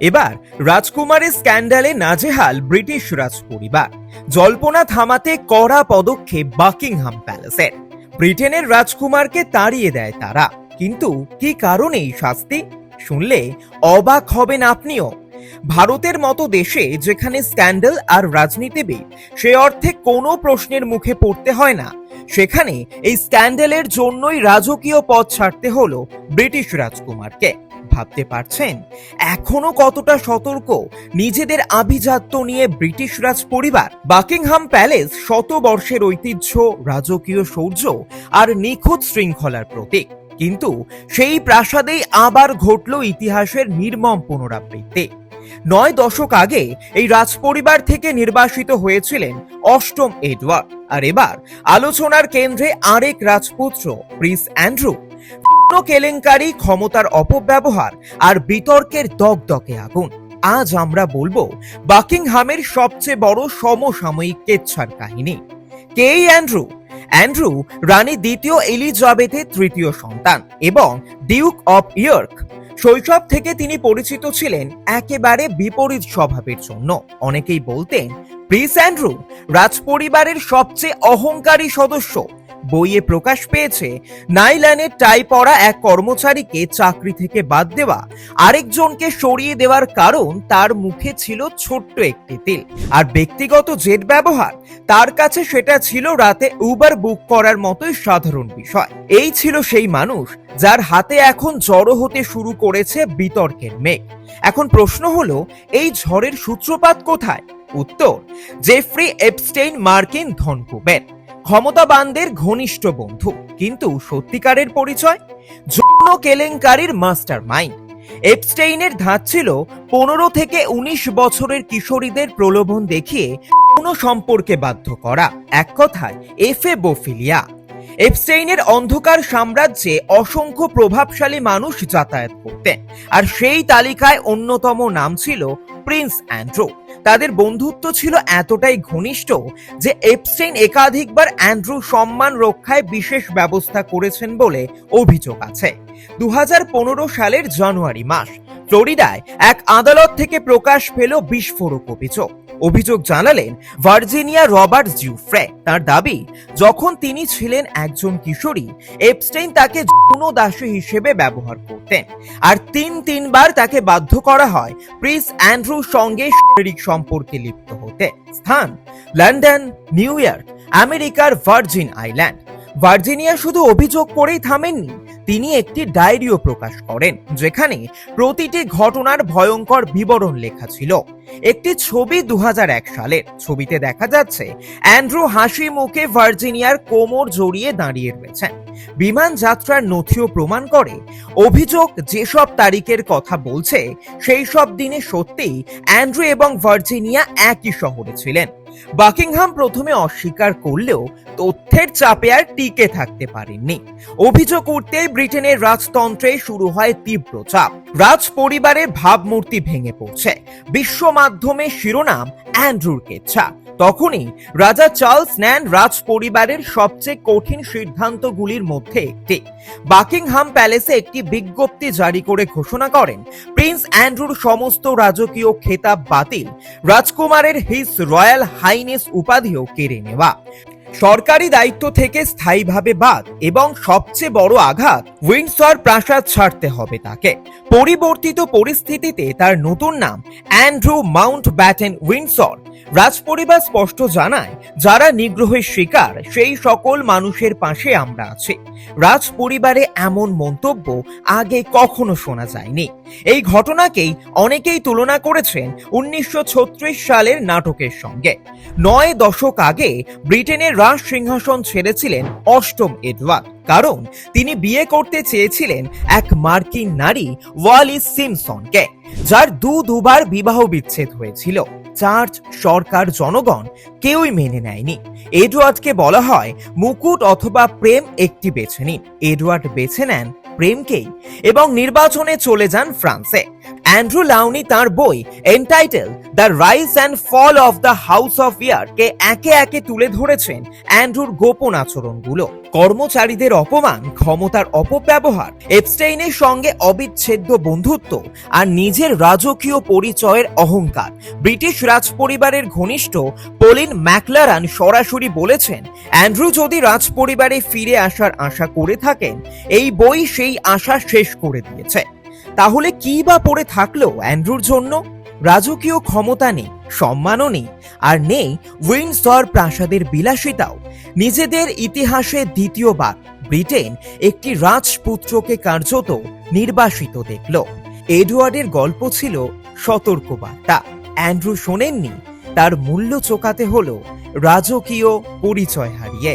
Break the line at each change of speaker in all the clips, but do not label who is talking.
এবার রাজকুমারের স্ক্যান্ডালে নাজেহাল ব্রিটিশ রাজ পরিবার জল্পনা থামাতে কড়া পদক্ষেপ বাকিংহাম প্যালেসের। ব্রিটেনের রাজকুমারকে তাড়িয়ে দেয় তারা। কিন্তু কি কারণে এই শাস্তি? শুনলে অবাক হবেন আপনিও। ভারতের মতো দেশে যেখানে স্ক্যান্ডাল আর রাজনীতিবিদ সে অর্থে কোনো প্রশ্নের মুখে পড়তে হয় না। সেখানে এই স্ক্যান্ডালের জন্যই রাজকীয় পদ ছাড়তে হলো ব্রিটিশ রাজকুমারকে। ভাবতে পারছেন? এখনও কতটা সতর্ক? নিজেদের আভিজাত্য নিয়ে ব্রিটিশ রাজ পরিবার বাকিংহাম প্যালেস শত বর্ষের ঐতিহ্য, রাজকীয় শৌর্য আর নিখুঁত শৃঙ্খলার প্রতীক। কিন্তু সেই প্রাসাদেই আবার ঘটল ইতিহাসের নির্মম পুনরাবৃত্তি। নয় দশক আগে এই রাজপরিবার থেকে নির্বাসিত হয়েছিলেন অষ্টম এডওয়ার্ড। আর এবার আলোচনার কেন্দ্রে আরেক রাজপুত্র, প্রিন্স অ্যান্ড্রু। কেলেঙ্কারি, ক্ষমতার অপব্যবহার আর বিতর্কের দগদগে আগুন। আজ আমরা বলব বাকিংহামের সবচেয়ে বড় সমসাময়িক কেচ্ছার কাহিনী। কে অ্যান্ড্রু? অ্যান্ড্রু রানী দ্বিতীয় এলিজাবেথের তৃতীয় সন্তান এবং ডিউক অফ ইয়র্ক। শৈশব থেকে তিনি পরিচিত ছিলেন একেবারে বিপরীত স্বভাবের জন্য। অনেকেই বলতেন প্রিন্স অ্যান্ড্রু রাজপরিবারের সবচেয়ে অহংকারী সদস্য। বইয়ে প্রকাশ পেয়েছে নাইল্যান্ডের টাই পরা এক কর্মচারীকে চাকরি থেকে বাদ দেওয়া, আরেকজনকে সরিয়ে দেওয়ার কারণ তার মুখে ছিল ছোট্ট একটি তিল। আর ব্যক্তিগত জেট ব্যবহার, তার কাছে সেটা ছিল রাতে উবার বুক করার মতোই সাধারণ বিষয়। এই ছিল সেই মানুষ যার হাতে এখন জড়ো হতে শুরু করেছে বিতর্কের মেঘ। এখন প্রশ্ন হলো, এই ঝড়ের সূত্রপাত কোথায়? উত্তর জেফ্রি এপস্টেইন মার্কিন ধনকুবের ক্ষমতাবানদের ঘনিষ্ঠ বন্ধু। কিন্তু সত্যিকারের পরিচয়? যৌন কেলেঙ্কারির মাস্টার মাইন্ড এপস্টেইনের ধাঁচ ছিল পনেরো থেকে উনিশ বছরের কিশোরীদের প্রলোভন দেখিয়ে কোনো সম্পর্কে বাধ্য করা। এক কথায় এফে বোফিলিয়া এপস্টেইনের অন্ধকার সাম্রাজ্যে অসংখ্য প্রভাবশালী মানুষ যাতায়াত করতেন। আর সেই তালিকায় অন্যতম নাম ছিল প্রিন্স অ্যান্ড্রু। তাদের বন্ধুত্ব ছিল এতটাই ঘনিষ্ঠ যে এপস্টেইন একাধিকবার অ্যান্ড্রু সম্মান রক্ষায় বিশেষ ব্যবস্থা করেছেন বলে অভিযোগ আছে। দু হাজার পনেরো সালের জানুয়ারি মাস ফ্লোরিডায় এক আদালত থেকে প্রকাশ পেল বিস্ফোরক অভিযোগ। অভিযোগ জানালেন ভার্জিনিয়া রবার্ট জিউফ্রে। তার দাবি, যখন তিনি ছিলেন একজন কিশোরী, এপস্টেইন তাকে যৌন দাসী হিসেবে ব্যবহার করতেন। আর তিন তিনবার তাকে বাধ্য করা হয় প্রিন্স অ্যান্ড্রুর সঙ্গে শারীরিক সম্পর্কে লিপ্ত হতে। স্থান, লন্ডন, নিউ ইয়র্ক, আমেরিকার ভার্জিন আইল্যান্ড। ভার্জিনিয়া শুধু অভিযোগ করেই থামেননি, তিনি একটি ডায়েরিও প্রকাশ করেন, যেখানে প্রতিটি ঘটনার ভয়ঙ্কর বিবরণ লেখা ছিল। একটি ছবি দু সালের, ছবিতে দেখা যাচ্ছে অ্যান্ড্রু হাসি মুখে ভার্জিনিয়ার কোমর জড়িয়ে দাঁড়িয়ে রয়েছেন। বিমান যাত্রার নথিও প্রমাণ করে, অভিযোগ যেসব তারিখের কথা বলছে, সেই সব দিনে সত্যিই অ্যান্ড্রু এবং ভার্জিনিয়া একই শহরে ছিলেন। বাকিংহাম প্রথমে অস্বীকার করলেও তথ্যের চাপে আর টিকে থাকতে পারেননি। অভিযোগ উঠতেই ব্রিটেনের রাজতন্ত্রে শুরু হয় তীব্র চাপ। রাজ পরিবারের ভাবমূর্তি ভেঙে পড়ছে। বিশ্ব মাধ্যমে শিরোনাম অ্যান্ড্রুর কেচ্ছা। তখনই রাজা চার্লস নেন রাজ পরিবারের সবচেয়ে কঠিন সিদ্ধান্তগুলির মধ্যে একটি। বাকিংহাম প্যালেসে একটি বিজ্ঞপ্তি জারি করে ঘোষণা করেন, প্রিন্স অ্যান্ড্রুর সমস্ত রাজকীয় খেতাব বাতিল, রাজকুমারের হিস রয়্যাল হাইনেস উপাধিও কেড়ে নেওয়া। সরকারি দায়িত্ব থেকে স্থায়ীভাবে বাদ এবং সবচেয়ে বড় আঘাত উইন্ডসর প্রাসাদ ছাড়তে হবে তাকে। পরিবর্তিত পরিস্থিতিতে তার নতুন নাম অ্যান্ড্রু মাউন্ট ব্যাটেন উইন্ডসর। রাজপরিবার স্পষ্ট জানায়, যারা নিগ্রহের শিকার, সেই সকল মানুষের পাশে আমরা আছি। রাজ পরিবারে এমন মন্তব্য আগে কখনো শোনা যায়নি। এই ঘটনাকেই অনেকেই তুলনা করেছেন উনিশশো ছত্রিশ সালের নাটকের সঙ্গে। নয় দশক আগে ব্রিটেনের রাজ সিংহাসন ছেড়েছিলেন অষ্টম এডওয়ার্ড। কারণ তিনি বিয়ে করতে চেয়েছিলেন এক মার্কিন নারী ওয়ালিস সিমসনকে, যার দু দুবার বিবাহ বিচ্ছেদ হয়েছিল। চার্চ, সরকার, জনগণ কেউই মেনে নেয়নি। এডওয়ার্ডকে বলা হয় মুকুট অথবা প্রেম একটি বেছে নিন। এডওয়ার্ড বেছে নেন প্রেমকেই এবং নির্বাচনে চলে যান ফ্রান্সে। অ্যান্ড্রু লাউনি তার বই entitled the rise and fall of the house of York একে একে তুলে ধরেছেন অ্যান্ড্রুর গোপন আচরণগুলো। কর্মচারীদের অপমান, ক্ষমতার অপব্যবহার এপস্টেইনের সঙ্গে অবিচ্ছেদ্য বন্ধুত্ব আর নিজের রাজকীয় পরিচয়ের অহংকার। ব্রিটিশ রাজপরিবারের ঘনিষ্ঠ পলিন ম্যাকলারান সরাসরি বলেছেন অ্যান্ড্রু যদি রাজপরিবারে ফিরে আসার আশা করে থাকেন, এই বই সেই আশা শেষ করে দিয়েছে। তাহলে কি বা পড়ে থাকল অ্যান্ড্রুর জন্য? রাজকীয় ক্ষমতা নেই, সম্মানও নেই, আর নেই উইন্ডসর প্রাসাদের বিলাসিতাও। নিজেদের ইতিহাসে দ্বিতীয়বার ব্রিটেন একটি রাজপুত্রকে কার্যত নির্বাসিত দেখল। এডওয়ার্ডের গল্প ছিল সতর্কবার্তা। অ্যান্ড্রু শোনেননি, তার মূল্য চোকাতে হলো রাজকীয় পরিচয় হারিয়ে।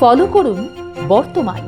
ফলো করুন বর্তমান